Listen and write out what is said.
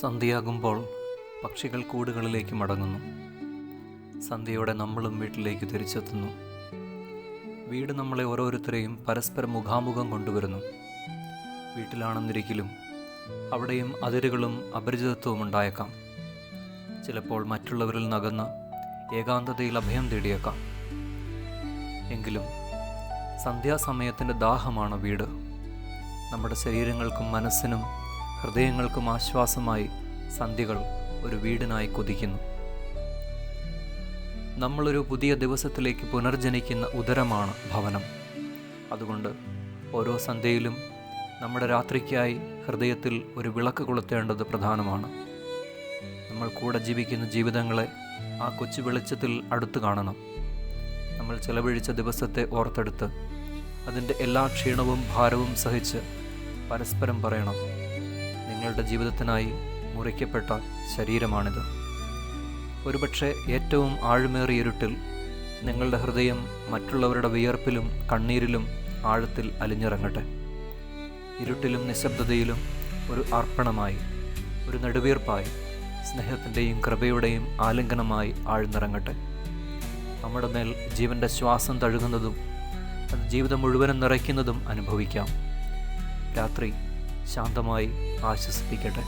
സന്ധ്യയാകുമ്പോൾ പക്ഷികൾ കൂടുകളിലേക്ക് മടങ്ങുന്നു. സന്ധ്യയോടെ നമ്മളും വീട്ടിലേക്ക് തിരിച്ചെത്തുന്നു. വീട് നമ്മളെ ഓരോരുത്തരെയും പരസ്പരം മുഖാമുഖം കൊണ്ടുവരുന്നു. വീട്ടിലാണെന്നിരിക്കലും അവിടെയും അതിരുകളും അപരിചിതത്വവും ഉണ്ടായേക്കാം. ചിലപ്പോൾ മറ്റുള്ളവരിൽ നകന്ന് ഏകാന്തതയിൽ അഭയം തേടിയേക്കാം. എങ്കിലും സന്ധ്യാസമയത്തിന്റെ ദാഹമാണ് വീട്. നമ്മുടെ ശരീരങ്ങൾക്കും മനസ്സിനും ഹൃദയങ്ങൾക്കും ആശ്വാസമായി സന്ധ്യകൾ ഒരു വീടിനായി കൊതിക്കുന്നു. നമ്മളൊരു പുതിയ ദിവസത്തിലേക്ക് പുനർജനിക്കുന്ന ഉദരമാണ് ഭവനം. അതുകൊണ്ട് ഓരോ സന്ധ്യയിലും നമ്മുടെ രാത്രിക്കായി ഹൃദയത്തിൽ ഒരു വിളക്ക് കൊളുത്തേണ്ടത് പ്രധാനമാണ്. നമ്മൾ കൂടെ ജീവിക്കുന്ന ജീവിതങ്ങളെ ആ കൊച്ചു വെളിച്ചത്തിൽ അടുത്ത് കാണണം. നമ്മൾ ചെലവഴിച്ച ദിവസത്തെ ഓർത്തെടുത്ത് അതിന്റെ എല്ലാ ക്ഷീണവും ഭാരവും സഹിച്ച് പരസ്പരം പറയണം. നിങ്ങളുടെ ജീവിതത്തിനായി മുറിക്കപ്പെട്ട ശരീരമാണിത്. ഒരുപക്ഷെ ഏറ്റവും ആഴമേറിയ ഇരുട്ടിൽ നിങ്ങളുടെ ഹൃദയം മറ്റുള്ളവരുടെ വിയർപ്പിലും കണ്ണീരിലും ആഴത്തിൽ അലിഞ്ഞിറങ്ങട്ടെ. ഇരുട്ടിലും നിശബ്ദതയിലും ഒരു അർപ്പണമായി ഒരു നെടുവീർപ്പായി സ്നേഹത്തിന്റെയും കൃപയുടെയും ആലിംഗനമായി ആഴ്ന്നിറങ്ങട്ടെ. നമ്മുടെ മേൽ ജീവന്റെ ശ്വാസം തഴുകുന്നതും അത് ജീവിതം മുഴുവനും നിറയ്ക്കുന്നതും അനുഭവിക്കാം. രാത്രി ശാന്തമായി ആശ്വസിപ്പിക്കട്ടെ.